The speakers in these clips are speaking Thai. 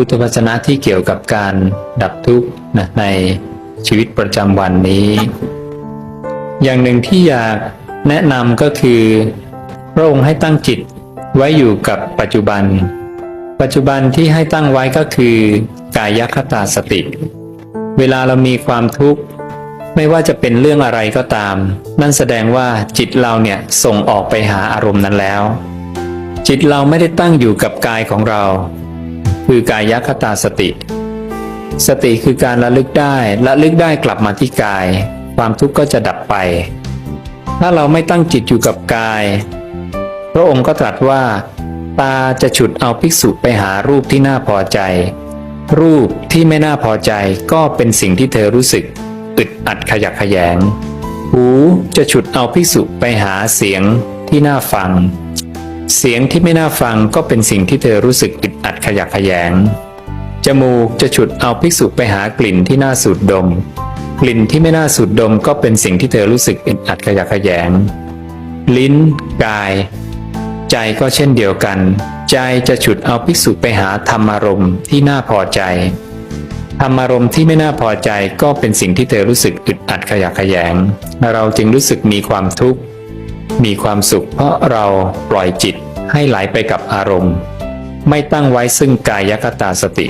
พุทธวจนะที่เกี่ยวกับการดับทุกข์นะในชีวิตประจำวันนี้ อย่างหนึ่งที่อยากแนะนำก็คือ พระองค์ให้ตั้งจิตไว้อยู่กับปัจจุบัน ปัจจุบันที่ให้ตั้งไว้ก็คือกายคตาสติ เวลาเรามีความทุกข์ไม่ว่าจะเป็นเรื่องอะไรก็ตาม นั่นแสดงว่าจิตเราเนี่ยส่งออกไปหาอารมณ์นั้นแล้ว จิตเราไม่ได้ตั้งอยู่กับกายของเรา คือกายคตาสติ สติคือการระลึกได้ระลึกได้กลับมาที่กาย ความทุกข์ก็จะดับไป ถ้าเราไม่ตั้งจิตอยู่กับกาย พระองค์ก็ตรัสว่า ตาจะฉุดเอาภิกษุไปหารูปที่น่าพอใจ รูปที่ไม่น่าพอใจก็เป็นสิ่งที่เธอรู้สึกอึดอัดขยักขยง หูจะฉุดเอาภิกษุไปหาเสียงที่น่าฟัง เสียงที่ไม่น่าฟังก็เป็นสิ่งที่เธอรู้สึกอึดอัดขยักขยง จมูกจะฉุดเอาภิกษุไปหากลิ่นที่น่าสูดดม กลิ่นที่ไม่น่าสูดดมก็เป็นสิ่งที่เธอรู้สึกอึดอัดขยักขยง ลิ้น กาย ใจก็เช่นเดียวกัน ใจจะฉุดเอาภิกษุไปหาธรรมารมณ์ที่น่าพอใจ ธรรมารมณ์ที่ไม่น่าพอใจก็เป็นสิ่งที่เธอรู้สึกอึดอัดขยักขยง เราจึงรู้สึกมีความทุกข์ มีความสุขเพราะเราปล่อยจิตให้ไหลไปกับอารมณ์ ไม่ตั้งไว้ซึ่งกายคตาสติ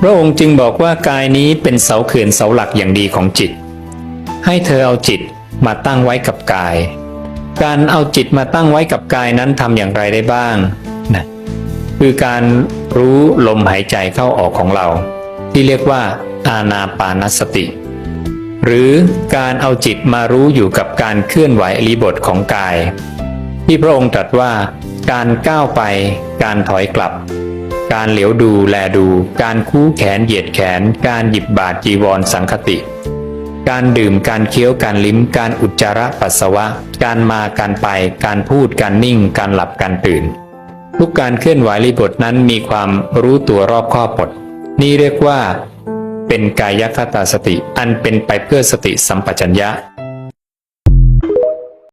พระองค์จึงบอกว่ากายนี้เป็นเสาเขื่อนเสาหลักอย่างดีของจิต ให้เธอเอาจิตมาตั้งไว้กับกาย การเอาจิตมาตั้งไว้กับกายนั้นทำอย่างไรได้บ้างนะคือการรู้ลมหายใจเข้าออกของเรา ที่เรียกว่าอานาปานสติ หรือการเอาจิตมารู้อยู่กับการเคลื่อนไหวอริบทของกาย ที่พระองค์ตรัสว่า การก้าวไป การถอยกลับ การเหลียวดูแลดู การคู่แขนเหยียดแขน การหยิบบาทจีวรสังคติ การดื่มการเคี้ยวการลิ้ม การอุจจาระปัสสาวะ การมาการไป การพูดการนิ่ง การหลับการตื่น ทุกการเคลื่อนไหวรีบทนั้นมีความรู้ตัวรอบคอบดนี่เรียกว่า เป็นกายคตาสติ อันเป็นไปเพื่อสติสัมปชัญญะ